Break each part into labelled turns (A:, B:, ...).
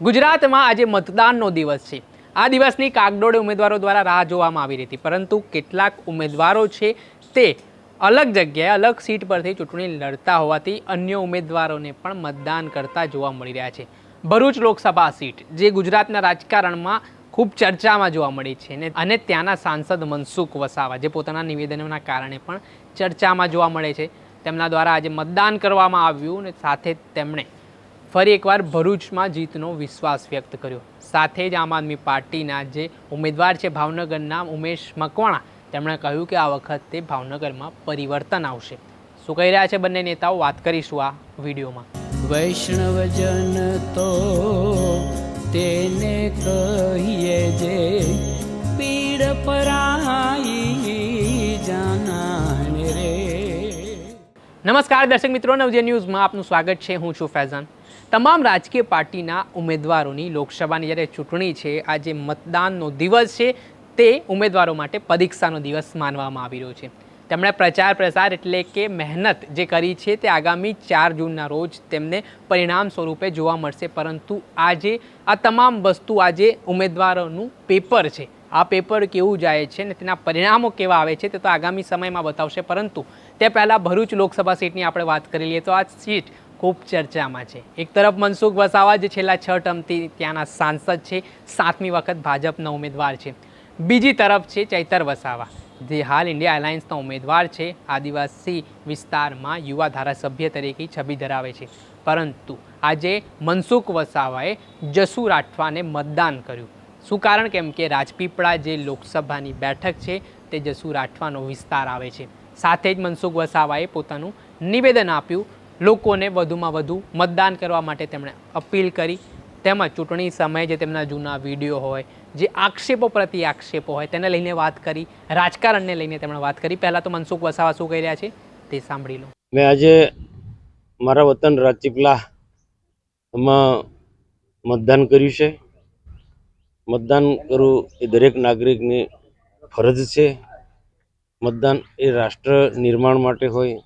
A: ગુજરાતમાં આજે મતદાનનો દિવસ છે. આ દિવસની કાગડોળે ઉમેદવારો દ્વારા રાહ જોવામાં આવી રહી હતી, પરંતુ કેટલાક ઉમેદવારો છે તે અલગ જગ્યાએ અલગ સીટ પરથી ચૂંટણી લડતા હોવાથી અન્ય ઉમેદવારોને પણ મતદાન કરતા જોવા મળી રહ્યા છે. ભરૂચ લોકસભા સીટ, જે ગુજરાતના રાજકારણમાં ખૂબ ચર્ચામાં જોવા મળી છે અને ત્યાંના સાંસદ મનસુખ વસાવા, જે પોતાના નિવેદનોના કારણે પણ ચર્ચામાં જોવા મળે છે. તેમના દ્વારા આજે મતદાન કરવામાં આવ્યું અને સાથે તેમણે ફરી એકવાર ભરૂચમાં જીતનો વિશ્વાસ વ્યક્ત કર્યો. સાથે જ આમ આદમી પાર્ટીના જે ઉમેદવાર છે ભાવનગરના ઉમેશ મકવાણા, તેમણે કહ્યું કે આ વખતે ભાવનગરમાં પરિવર્તન આવશે. શું કહી રહ્યા છે બંને નેતાઓ? વાત કરીશું આ વિડીયોમાં.
B: વૈષ્ણવજન તો તેને કહીએ જે પીડ પરાઈ
A: નમસ્કાર દર્શક મિત્રો, નવજે ન્યૂઝમાં આપનું સ્વાગત છે. હું છું ફૈઝાન. તમામ રાજકીય પાર્ટીના ઉમેદવારોની લોકસભાની જ્યારે ચૂંટણી છે, આજે મતદાનનો દિવસ છે, તે ઉમેદવારો માટે પરીક્ષાનો દિવસ માનવામાં આવી રહ્યો છે. તેમણે પ્રચાર પ્રસાર એટલે કે મહેનત જે કરી છે, તે આગામી ચાર જૂનના રોજ તેમને પરિણામ સ્વરૂપે જોવા મળશે. પરંતુ આજે આ તમામ વસ્તુ આજે ઉમેદવારોનું પેપર છે. આ પેપર કેવું જાય છે ને તેના પરિણામો કેવા આવે છે તે તો આગામી સમયમાં બતાવશે. પરંતુ તે પહેલાં ભરૂચ લોકસભા સીટની આપણે વાત કરી લઈએ તો આ સીટ ખૂબ ચર્ચામાં છે. એક તરફ મનસુખ વસાવા જે છેલ્લા છ ટર્મથી ત્યાંના સાંસદ છે, સાતમી વખત ભાજપના ઉમેદવાર છે. બીજી તરફ છે ચૈતર વસાવા. જે હાલ ઇન્ડિયા એલાયન્સના ઉમેદવાર છે, આદિવાસી વિસ્તારમાં યુવા ધારાસભ્ય તરીકે છબી ધરાવે છે. પરંતુ આજે મનસુખ વસાવાએ જસુ રાઠવાને મતદાન કર્યું. શું કારણ? કેમ કે રાજપીપળા જે લોકસભાની બેઠક છે તે જસુ રાઠવાનો વિસ્તાર આવે છે. સાથે જ મનસુખ વસાવાએ પોતાનું નિવેદન આપ્યું. લોકોને વધુમાં વધુ મતદાન કરવા માટે તેમણે અપીલ કરી. તેમજ ચૂંટણી સમયે જે તેમના જૂના વીડિયો હોય, જે આક્ષેપો પ્રતિ આક્ષેપો હોય, તેને લઈને વાત કરી, રાજકારણને લઈને તેમણે વાત કરી. પહેલાં તો મનસુખ વસાવા શું કહી રહ્યા છે તે સાંભળી લો.
C: મેં આજે મારા વતન રાજપીપળા મતદાન કર્યું છે. મતદાન કરવું એ દરેક નાગરિકની ફરજ છે. મતદાન એ રાષ્ટ્ર નિર્માણ માટે હોય,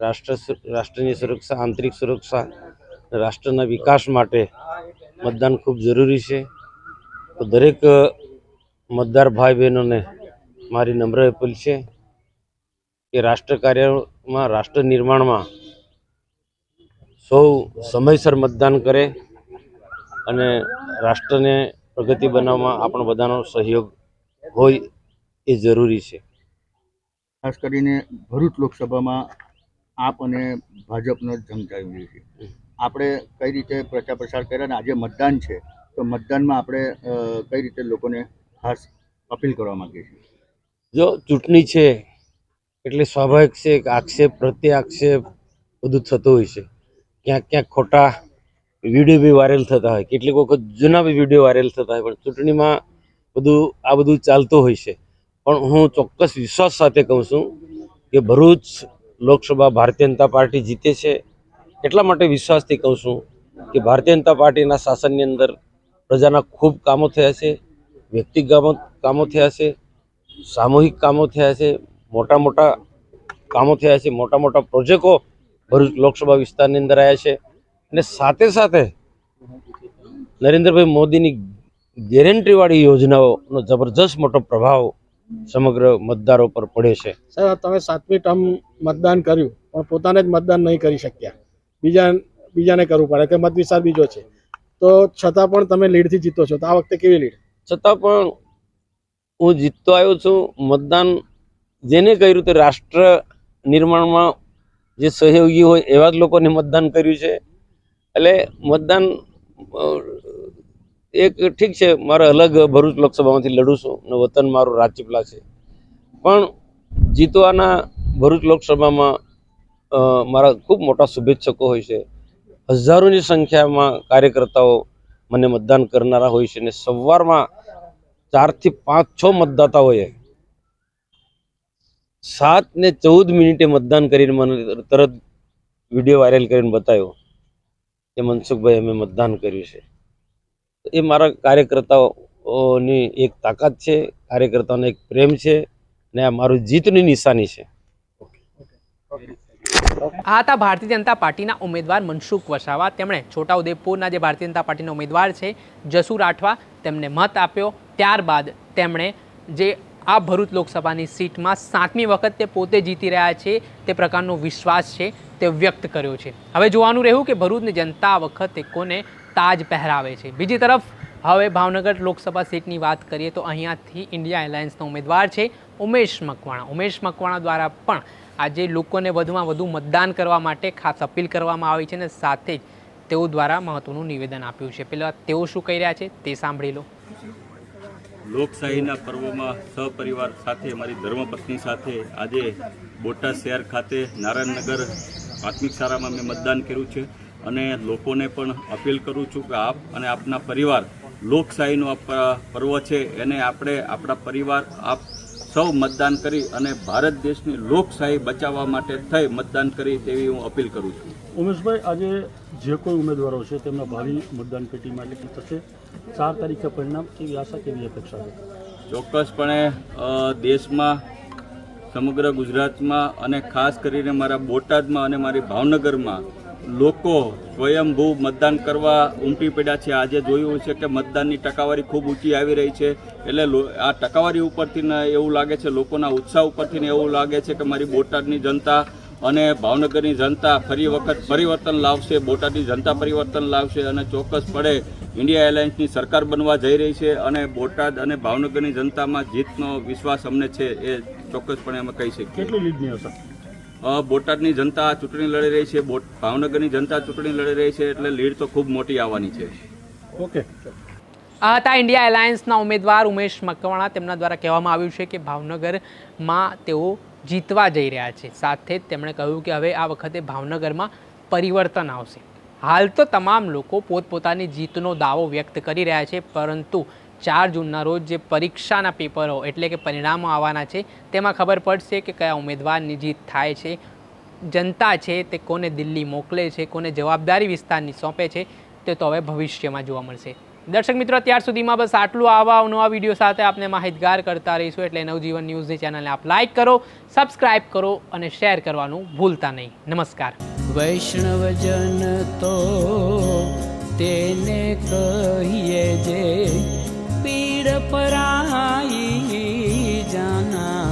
C: રાષ્ટ્ર રાષ્ટ્રની સુરક્ષા, આંતરિક સુરક્ષા, રાષ્ટ્રના વિકાસ માટે મતદાન ખૂબ જરૂરી છે. તો દરેક મતદાર ભાઈ બહેનોને મારી નમ્ર અપીલ છે કે રાષ્ટ્ર કાર્યમાં, રાષ્ટ્ર નિર્માણમાં સૌ સમયસર મતદાન કરે અને રાષ્ટ્રને પ્રગતિ બનાવવામાં આપણો બધાનો સહયોગ હોય એ જરૂરી છે.
D: ખાસ કરીને ભરૂચ લોકસભામાં આપ અને ભાજપનો જંગ ચાલી રહ્યો છે આપણે કઈ રીતે પ્રચાર પ્રસાર કર્યા અને આજે મતદાન છે તો મતદાનમાં આપણે કઈ રીતે લોકોને ખાસ અપીલ કરવા માંગીએ છીએ?
C: જો ચૂંટણી છે એટલે સ્વાભાવિક છે કે આક્ષેપ પ્રત્યે આક્ષેપ બધું થતું હોય છે. ક્યાંક ક્યાંક ખોટા વીડિયો બી વાયરલ થતા હોય. કેટલીક વખત જૂના બી વીડિયો વાયરલ થતા હોય, પણ ચૂંટણીમાં બધું, આ બધું ચાલતું હોય છે. પણ હું ચોક્કસ વિશ્વાસ સાથે કહું છું કે ભરૂચ લોકસભા ભારતીય જનતા પાર્ટી જીતે છે. એટલા માટે વિશ્વાસથી કહું છું કે ભારતીય જનતા પાર્ટીના શાસનની અંદર પ્રજાના ખૂબ કામો થયા છે વ્યક્તિગત કામો થયા છે, સામૂહિક કામો થયા છે, મોટા મોટા કામો થયા છે, મોટા મોટા પ્રોજેક્ટો ભરૂચ લોકસભા વિસ્તારની અંદર આવ્યા છે. અને સાથે સાથે નરેન્દ્રભાઈ મોદીની ગેરંટીવાળી યોજનાઓનો જબરજસ્ત મોટો પ્રભાવ સમગ્ર મતદારો પર પડે છે.
E: સર તમે સાતમી ટર્મ મતદાન કર્યું પણ પોતાને જ મતદાન નહીં કરી શક્યા. બીજા બીજાને કરવું પડે કે મત વિસ્તાર બીજો છે. તો છતાં પણ તમે લીડથી જીતો છો તો આ વખતે કેવી લીડ?
C: છતાં પણ હું જીતતો આવ્યો છું. મતદાન જેને કર્યું તે રાષ્ટ્ર નિર્માણમાં જે સહયોગી હોય એવા જ લોકોને મતદાન કર્યું છે. એટલે મતદાન એક ઠીક છે, મારે અલગ ભરૂચ લોકસભામાંથી લડું છું અને વતન મારું રાજપીપલા છે. પણ જીતવાના ભરૂચ લોકસભામાં મારા ખૂબ મોટા શુભેચ્છકો હોય છે. હજારોની સંખ્યામાં કાર્યકર્તાઓ મને મતદાન કરનારા હોય છે અને સવારમાં ચારથી પાંચ, છ મતદાતાઓએ સાત ને ચૌદ મિનિટે મતદાન કરીને મને તરત વીડિયો વાયરલ કરીને બતાવ્યો. કે મનસુખભાઈ અમે મતદાન કર્યું છે. એ મારા કાર્યકર્તાઓની એક તાકાત છે, કાર્યકર્તાઓનો એક પ્રેમ છે ને આ મારું જીતની નિશાની છે.
A: આ હતા ભારતીય જનતા પાર્ટીના ઉમેદવાર મનસુખ વસાવા. તેમણે છોટાઉદેપુરના જે ભારતીય જનતા પાર્ટીના ઉમેદવાર છે જસુ રાઠવા તેમને મત આપ્યો. ત્યારબાદ તેમણે જે આ ભરૂચ લોકસભાની સીટમાં સાતમી વખત તે પોતે જીતી રહ્યા છે, તે પ્રકારનો વિશ્વાસ છે તે વ્યક્ત કર્યો છે. હવે જોવાનું રહ્યું કે ભરૂચની જનતા આ વખતે કોને તાજ પહેરાવે છે. બીજી તરફ, હવે ભાવનગર લોકસભા સીટની વાત કરીએ તો અહીંયાથી ઇન્ડિયા એલાયન્સના ઉમેદવાર છે ઉમેશ મકવાણા. ઉમેશ મકવાણા દ્વારા પણ આજે લોકોને વધુમાં વધુ મતદાન કરવા માટે ખાસ અપીલ કરવામાં આવી છે અને સાથે જ તેઓ દ્વારા મહત્ત્વનું નિવેદન આપ્યું છે. પહેલાં તેઓ શું કહી રહ્યા છે તે સાંભળી લો.
F: લોકશાહીના પર્વમાં સહપરિવાર સાથે મારી ધર્મપત્ની સાથે આજે બોટાદ શહેર ખાતે નારાયણનગર પ્રાથમિક શાળામાં મેં મતદાન કર્યું છે અને લોકોને પણ અપીલ કરું છું કે આપ અને આપના પરિવાર લોકશાહીનો આ પર્વ છે. એને આપણે, આપણા પરિવાર, આપ સૌ મતદાન કરી અને ભારત દેશની લોકશાહી બચાવવા માટે થઈ મતદાન કરી તેવી હું અપીલ કરું છું.
G: ઉમેશભાઈ આજે જે કોઈ ઉમેદવારો છે તેમના ભાવિ મતદાન પેટીમાં માટે થશે ચાર તારીખે પરિણામ કેવી આશા કેવી અપેક્ષા છે?
F: ચોક્કસપણે દેશમાં સમગ્ર ગુજરાતમાં અને ખાસ કરીને મારા બોટાદમાં અને મારી ભાવનગરમાં લોકો સ્વયંભૂ મતદાન કરવા ઉમટી પડ્યા છે. આજે જોયું છે કે મતદાનની ટકાવારી ખૂબ ઊંચી આવી રહી છે. એટલે આ ટકાવારી ઉપરથી એવું લાગે છે લોકોના ઉત્સાહ ઉપરથી એવું લાગે છે કે મારી બોટાદની જનતા અને ભાવનગરની જનતા ફરી વખત પરિવર્તન લાવશે બોટાદની જનતા પરિવર્તન લાવશે અને ચોક્કસપણે ઇન્ડિયા એરલાઇન્સની સરકાર બનવા જઈ રહી છે અને બોટાદ અને ભાવનગરની જનતામાં જીતનો વિશ્વાસ અમને છે એ ચોક્કસપણે અમે કહી શકીએ.
G: કેટલી લીડની હશે?
F: અ, બોટાદની જનતા ચૂંટણી લડી રહી છે બોટ ભાવનગરની જનતા ચૂંટણી લડી રહી છે એટલે લીડ તો ખૂબ મોટી આવવાની છે.
G: ઓકે.
A: આ હતા ઇન્ડિયા એલાયન્સના ઉમેદવાર ઉમેશ મકવાણા. તેમના દ્વારા કહેવામાં આવ્યું છે કે ભાવનગરમાં તેઓ જીતવા જઈ રહ્યા છે. સાથે જ તેમણે કહ્યું કે હવે આ વખતે ભાવનગરમાં પરિવર્તન આવશે. હાલ તો તમામ લોકો પોતપોતાની જીતનો દાવો વ્યક્ત કરી રહ્યા છે પરંતુ ચાર જૂનના રોજ જે પરીક્ષાના પેપરો એટલે કે પરિણામો આવવાના છે, તેમાં ખબર પડશે કે કયા ઉમેદવારની જીત થાય છે. જનતા છે તે કોને દિલ્હી મોકલે છે, કોને જવાબદારી વિસ્તારની સોંપે છે, તે તો હવે ભવિષ્યમાં જોવા મળશે. દર્શક મિત્રો અત્યાર સુધીમાં બસ આટલું આવા નવા વીડિયો સાથે આપને માહિતગાર કરતા રહીશું એટલે નવજીવન ન્યૂઝની ચેનલને આપ લાઈક કરો, સબસ્ક્રાઇબ કરો અને શેર કરવાનું ભૂલતા નહીં. નમસ્કાર.
B: વૈષ્ણવજન તો તેને કહીએ જે પીડ પરાઈ જાના.